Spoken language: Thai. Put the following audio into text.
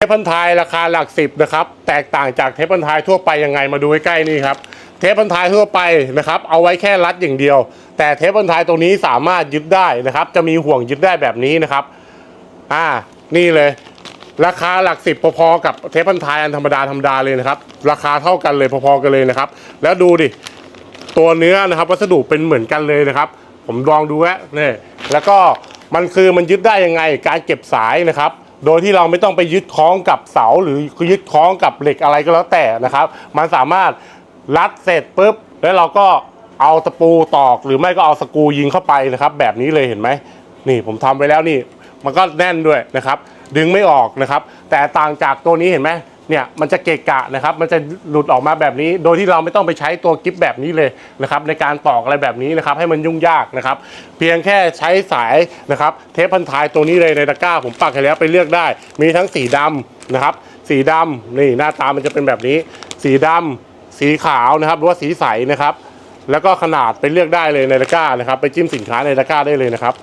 เทปพันทายราคาหลักสิบนะครับแตกต่างจากเทปพันทายทั่วไปยังไงมาดูใกล้ๆนี่ครับเทปพันทายทั่วไปนะครับเอาไว้แค่รัดอย่างเดียว แต่เทปพันทายตรงนี้สามารถยึดได้นะครับ จะมีห่วงยึดได้แบบนี้นะครับอ่านี่เลย ราคาหลักสิบพอๆกับเทปพันทายอันธรรมดาธรรมดาเลยนะครับ ราคาเท่ากันเลยพอๆกันเลยนะครับ แล้วดูดิตัวเนื้อนะครับวัสดุเป็นเหมือนกันเลยนะครับ ผมลองดูแวะนี่แล้วก็มันคือมันยึดได้ยังไงการเก็บสายนะครับ โดยที่เราไม่ต้องไปยึดคล้องกับเสาหรือยึดคล้องกับเหล็กอะไรก็แล้วแต่นะครับ มันสามารถรัดเสร็จปุ๊บแล้วเราก็เอาตะปูตอก หรือไม่ก็เอาสกูยิงเข้าไปนะครับ แบบนี้เลยเห็นไหมนี่ผมทำไปแล้วนี่ มันก็แน่นด้วยนะครับ ดึงไม่ออกนะครับ แต่ต่างจากตัวนี้เห็นไหม เนี่ยมันจะเกะกะนะครับ มันจะหลุดออกมาแบบนี้ โดยที่เราไม่ต้องไปใช้ตัวกิฟแบบนี้เลยนะครับในการตอกอะไรแบบนี้นะครับให้มันยุ่งยากนะครับ เพียงแค่ใช้สายนะครับเทปพันท้ายตัวนี้เลยในตะกร้าผมปักให้แล้วไปเลือกได้ มีทั้งสีดำนะครับ สีดำนี่หน้าตามันจะเป็นแบบนี้ สีดำสีขาวนะครับหรือว่าสีใสนะครับ แล้วก็ขนาดไปเลือกได้เลยในตะกร้านะครับ ไปจิ้มสินค้าในตะกร้าได้เลยนะครับ